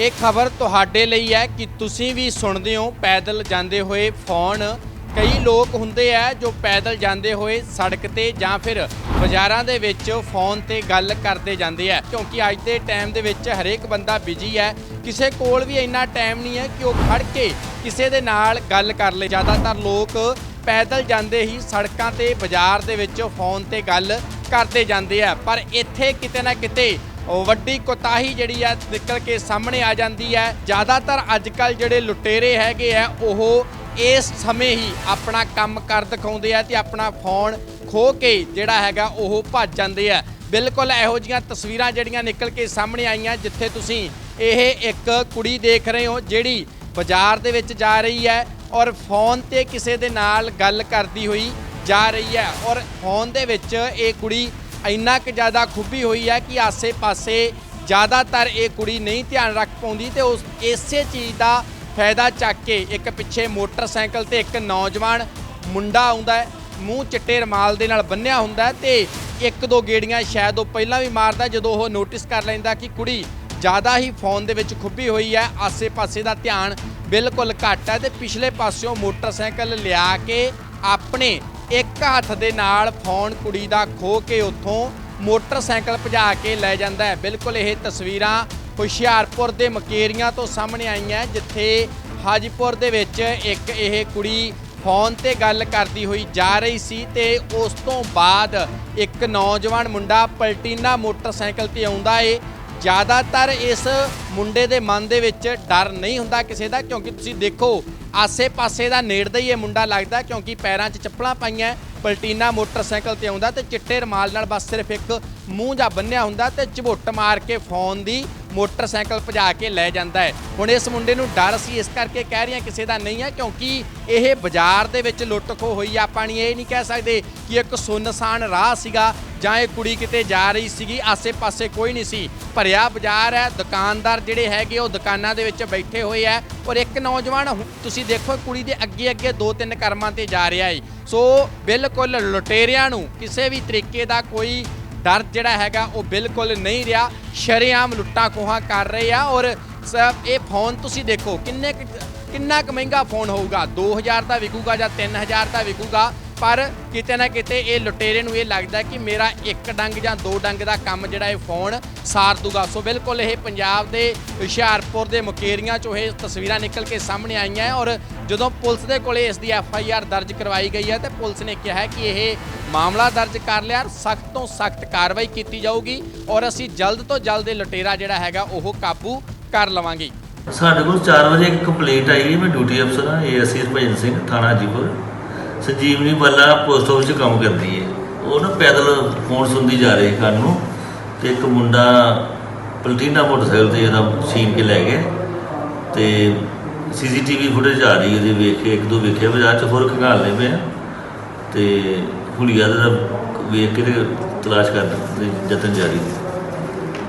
ਇਹ ਖਬਰ ਤੁਹਾਡੇ ਲਈ ਹੈ ਕਿ ਤੁਸੀਂ ਵੀ ਸੁਣਦੇ ਹੋ, ਪੈਦਲ ਜਾਂਦੇ ਹੋਏ ਫੋਨ। ਕਈ ਲੋਕ ਹੁੰਦੇ ਆ ਜੋ ਪੈਦਲ ਜਾਂਦੇ ਹੋਏ ਸੜਕ ਤੇ ਜਾਂ ਫਿਰ ਬਾਜ਼ਾਰਾਂ ਦੇ ਵਿੱਚ ਫੋਨ ਤੇ ਗੱਲ ਕਰਦੇ ਜਾਂਦੇ ਆ। ਕਿਉਂਕਿ ਅੱਜ ਦੇ ਟਾਈਮ ਦੇ ਵਿੱਚ ਹਰੇਕ ਬੰਦਾ ਬਿਜ਼ੀ ਹੈ। ਕਿਸੇ ਕੋਲ ਵੀ ਇੰਨਾ ਟਾਈਮ ਨਹੀਂ ਹੈ ਕਿ ਉਹ ਖੜ ਕੇ ਕਿਸੇ ਦੇ ਨਾਲ ਗੱਲ ਕਰ ਲੇ। ਜ਼ਿਆਦਾਤਰ ਲੋਕ ਪੈਦਲ ਜਾਂਦੇ ਹੀ ਸੜਕਾਂ ਤੇ ਬਾਜ਼ਾਰ ਦੇ ਵਿੱਚ ਫੋਨ ਤੇ ਗੱਲ ਕਰਦੇ ਜਾਂਦੇ ਆ। ਪਰ ਇੱਥੇ ਕਿਤੇ ਨਾ ਕਿਤੇ ਵੱਡੀ ਕੋਤਾਹੀ ਜਿਹੜੀ ਆ ਨਿਕਲ ਕੇ ਸਾਹਮਣੇ ਆ ਜਾਂਦੀ ਹੈ। ਜ਼ਿਆਦਾਤਰ ਅੱਜਕੱਲ ਜਿਹੜੇ ਲੁਟੇਰੇ ਹੈਗੇ ਆ, ਉਹ ਇਸ ਸਮੇਂ ਹੀ ਆਪਣਾ ਕੰਮ ਕਰ ਦਿਖਾਉਂਦੇ ਆ ਤੇ ਆਪਣਾ ਫੋਨ ਖੋ ਕੇ ਜਿਹੜਾ ਹੈਗਾ, ਉਹ ਭੱਜ ਜਾਂਦੇ ਆ। ਬਿਲਕੁਲ ਇਹੋ ਜੀਆਂ ਤਸਵੀਰਾਂ ਜਿਹੜੀਆਂ ਨਿਕਲ ਕੇ ਸਾਹਮਣੇ ਆਈਆਂ, ਜਿੱਥੇ ਤੁਸੀਂ ਇਹ ਇੱਕ ਕੁੜੀ ਦੇਖ ਰਹੇ ਹੋ, ਜਿਹੜੀ ਬਾਜ਼ਾਰ ਦੇ ਵਿੱਚ ਜਾ ਰਹੀ ਹੈ ਔਰ ਫੋਨ ਤੇ ਕਿਸੇ ਦੇ ਨਾਲ ਗੱਲ ਕਰਦੀ ਹੋਈ ਜਾ ਰਹੀ ਹੈ ਔਰ ਫੋਨ ਦੇ ਵਿੱਚ ਇਹ ਕੁੜੀ ਇੰਨਾ ਕੁ ਜ਼ਿਆਦਾ ਖੁੱਬੀ ਹੋਈ ਹੈ ਕਿ ਆਸੇ-ਪਾਸੇ ਜ਼ਿਆਦਾਤਰ ਇਹ ਕੁੜੀ ਨਹੀਂ ਧਿਆਨ ਰੱਖ ਪਾਉਂਦੀ ਤੇ ਉਸ ਇਸੇ ਚੀਜ਼ ਦਾ ਫਾਇਦਾ ਚੱਕ ਕੇ ਇੱਕ ਪਿੱਛੇ ਮੋਟਰਸਾਈਕਲ ਤੇ ਇੱਕ ਨੌਜਵਾਨ ਮੁੰਡਾ ਆਉਂਦਾ ਹੈ, ਮੂੰਹ ਚਿੱਟੇ ਰਮਾਲ ਦੇ ਨਾਲ ਬੰਨਿਆ ਹੁੰਦਾ ਹੈ ਤੇ ਇੱਕ ਦੋ ਗੇੜੀਆਂ ਸ਼ਾਇਦ ਉਹ ਪਹਿਲਾਂ ਵੀ ਮਾਰਦਾ ਜਦੋਂ ਉਹ ਨੋਟਿਸ ਕਰ ਲੈਂਦਾ ਕਿ ਕੁੜੀ ਜ਼ਿਆਦਾ ਹੀ ਫੋਨ ਦੇ ਵਿੱਚ ਖੁੱਬੀ ਹੋਈ ਹੈ, ਆਸੇ-ਪਾਸੇ ਦਾ ਧਿਆਨ ਬਿਲਕੁਲ ਘੱਟ ਹੈ ਤੇ ਪਿਛਲੇ ਪਾਸਿਓਂ ਮੋਟਰਸਾਈਕਲ ਲਿਆ ਕੇ ਆਪਣੇ ਇੱਕ ਹੱਥ ਦੇ ਨਾਲ ਫੋਨ ਕੁੜੀ ਦਾ ਖੋ ਕੇ ਉੱਥੋਂ ਮੋਟਰਸਾਈਕਲ ਭਜਾ ਕੇ ਲੈ ਜਾਂਦਾ ਹੈ। ਬਿਲਕੁਲ ਇਹ ਤਸਵੀਰਾਂ ਹੁਸ਼ਿਆਰਪੁਰ ਦੇ ਮਕੇਰੀਆਂ ਤੋਂ ਸਾਹਮਣੇ ਆਈਆਂ ਜਿੱਥੇ ਹਾਜੀਪੁਰ ਦੇ ਵਿੱਚ ਇੱਕ ਇਹ ਕੁੜੀ ਫੋਨ ਤੇ ਗੱਲ ਕਰਦੀ ਹੋਈ ਜਾ ਰਹੀ ਸੀ ਤੇ ਉਸ ਤੋਂ ਬਾਅਦ ਇੱਕ ਨੌਜਵਾਨ ਮੁੰਡਾ ਪਲਟੀਨਾ ਮੋਟਰਸਾਈਕਲ ਤੇ ਆਉਂਦਾ ਏ। ਜ਼ਿਆਦਾਤਰ ਇਸ ਮੁੰਡੇ ਦੇ ਮਨ ਦੇ ਵਿੱਚ ਡਰ ਨਹੀਂ ਹੁੰਦਾ ਕਿਸੇ ਦਾ, ਕਿਉਂਕਿ ਤੁਸੀਂ ਦੇਖੋ, ਆਸੇ-ਪਾਸੇ ਦਾ ਨੇੜਦਾ ਹੀ ਇਹ ਮੁੰਡਾ ਲੱਗਦਾ, ਕਿਉਂਕਿ ਪੈਰਾਂ 'ਚ ਚੱਪਲਾਂ ਪਾਈਆਂ, ਪਲਟੀਨਾ ਮੋਟਰਸਾਈਕਲ ਤੇ ਆਉਂਦਾ ਤੇ ਚਿੱਟੇ ਰਮਾਲ ਨਾਲ ਬਸ ਸਿਰਫ ਇੱਕ ਮੂੰਹ ਜਾਂ ਬੰਨਿਆ ਹੁੰਦਾ ਤੇ ਝਬੁੱਟ ਮਾਰ ਕੇ ਫੋਨ ਦੀ ਮੋਟਰਸਾਈਕਲ ਭਜਾ ਕੇ ਲੈ ਜਾਂਦਾ ਹੈ। ਹੁਣ ਇਸ ਮੁੰਡੇ ਨੂੰ ਡਰ ਸੀ ਇਸ ਕਰਕੇ ਕਹਿ ਰਹੀਆਂ ਕਿਸੇ ਦਾ ਨਹੀਂ ਹੈ, ਕਿਉਂਕਿ ਇਹ ਬਾਜ਼ਾਰ ਦੇ ਵਿੱਚ ਲੁੱਟ ਖੋ ਹੋਈ ਆ, ਆਪਾਂ ਨਹੀਂ ਇਹ ਨਹੀਂ ਕਹਿ ਸਕਦੇ ਕਿ ਇੱਕ ਸੁੰਨਸਾਨ ਰਾਹ ਸੀਗਾ ਜਾਂ ਇਹ ਕੁੜੀ ਕਿਤੇ ਜਾ ਰਹੀ ਸੀਗੀ, ਆਸੇ-ਪਾਸੇ ਕੋਈ ਨਹੀਂ ਸੀ। ਭਰਿਆ ਬਾਜ਼ਾਰ ਹੈ, ਦੁਕਾਨਦਾਰ ਜਿਹੜੇ ਹੈਗੇ ਉਹ ਦੁਕਾਨਾਂ ਦੇ ਵਿੱਚ ਬੈਠੇ ਹੋਏ ਆ। ਔਰ ਇੱਕ ਨੌਜਵਾਨ ਹੁ- ਤੁਸੀਂ ਦੇਖੋ ਕੁੜੀ ਦੇ ਅੱਗੇ ਅੱਗੇ ਦੋ ਤਿੰਨ ਕਰਮਾਂ ਤੇ ਜਾ ਰਿਹਾ ਹੈ ਸੋ ਬਿਲਕੁਲ ਲੁਟੇਰਿਆਂ ਨੂੰ ਕਿਸੇ ਵੀ ਤਰੀਕੇ ਦਾ ਕੋਈ ਡਰ ਜਿਹੜਾ ਹੈਗਾ, ਉਹ ਬਿਲਕੁਲ ਨਹੀਂ ਰਿਹਾ। ਸ਼ਰੇਆਮ ਲੁੱਟਾਂ ਖੋਹਾਂ ਕਰ ਰਹੇ ਆ। ਔਰ ਸ- ਇਹ ਫੋਨ ਤੁਸੀਂ ਦੇਖੋ, ਕਿੰਨੇ ਕੁ- ਕਿੰਨਾ ਕੁ ਮਹਿੰਗਾ ਫੋਨ ਹੋਊਗਾ? 2000 ਦਾ ਵਿਕੂਗਾ ਜਾਂ 3000 ਦਾ ਵਿਕੂਗਾ? ਪਰ ਕਿਤੇ ਨਾ ਕਿਤੇ ਇਹ ਲੁਟੇਰੇ ਨੂੰ ਇਹ ਲੱਗਦਾ ਕਿ ਮੇਰਾ ਇੱਕ ਡੰਗ ਜਾਂ ਦੋ ਡੰਗ ਦਾ ਕੰਮ ਜਿਹੜਾ ਇਹ ਫੋਨ ਸਾਰ ਦੂਗਾ। ਸੋ ਬਿਲਕੁਲ ਇਹ ਪੰਜਾਬ ਦੇ ਹੁਸ਼ਿਆਰਪੁਰ ਦੇ ਮੁਕੇਰੀਆਂ ਚੋਂ ਇਹ ਤਸਵੀਰਾਂ ਨਿਕਲ ਕੇ ਸਾਹਮਣੇ ਆਈਆਂ ਔਰ ਜਦੋਂ ਪੁਲਿਸ ਦੇ ਕੋਲੇ ਇਸ ਦੀ ਐਫ ਆਈ ਆਰ ਦਰਜ ਕਰਵਾਈ ਗਈ ਹੈ ਤੇ ਪੁਲਿਸ ਨੇ ਕਿਹਾ ਹੈ ਕਿ ਇਹ ਮਾਮਲਾ ਦਰਜ ਕਰ ਲਿਆ ਸਖਤ ਤੋਂ ਸਖਤ ਕਾਰਵਾਈ ਕੀਤੀ ਜਾਊਗੀ ਔਰ ਅਸੀਂ ਜਲਦ ਤੋਂ ਜਲਦ ਇਹ ਲੁਟੇਰਾ ਜਿਹੜਾ ਹੈਗਾ ਉਹ ਕਾਬੂ ਕਰ ਲਵਾਂਗੇ। ਸਾਡੇ ਕੋਲ 4 ਵਜੇ ਇੱਕ ਕੰਪਲੇਂਟ ਆਈ ਹੈ, ਮੈਂ ਡਿਊਟੀ ਅਫਸਰ ਹਾਂ ਏਐਸਸੀ ਹਰਭਜਨ ਸਿੰਘ, ਥਾਣਾ ਜੀਪੁਰ ਸੰਜੀਵਨੀ ਬੱਲਾ ਪੋਸਟ ਆਫਿਸ 'ਚ ਕੰਮ ਕਰਦੀ ਹੈ ਉਹ ਨਾ ਪੈਦਲ ਫੋਨ ਸੁਣਦੀ ਜਾ ਰਹੀ ਘਰ ਨੂੰ ਤੇ ਇੱਕ ਮੁੰਡਾ ਪਲਟੀਨਾ ਮੋਟਰਸਾਈਕਲ ਤੇ ਇਹਦਾ ਛੀਨ ਕੇ ਲੈ ਗਿਆ ਤੇ ਸੀਸੀਟੀਵੀ ਫੁਟੇਜ ਆ ਰਹੀ ਹੈ ਉਹਦੀ ਵੇਖ ਕੇ ਇੱਕ ਦੋ ਵੇਖਿਆ, ਬਾਜ਼ਾਰ 'ਚ ਹੋਰ ਖੰਗਾਲਦੇ ਪਏ ਆ। ਤੇ ਹੁਲੀਆ ਦਾ ਵੇਖ ਕੇ ਤੇ ਤਲਾਸ਼ ਕਰਨ ਦੇ ਯਤਨ ਜਾਰੀ। ਹੈ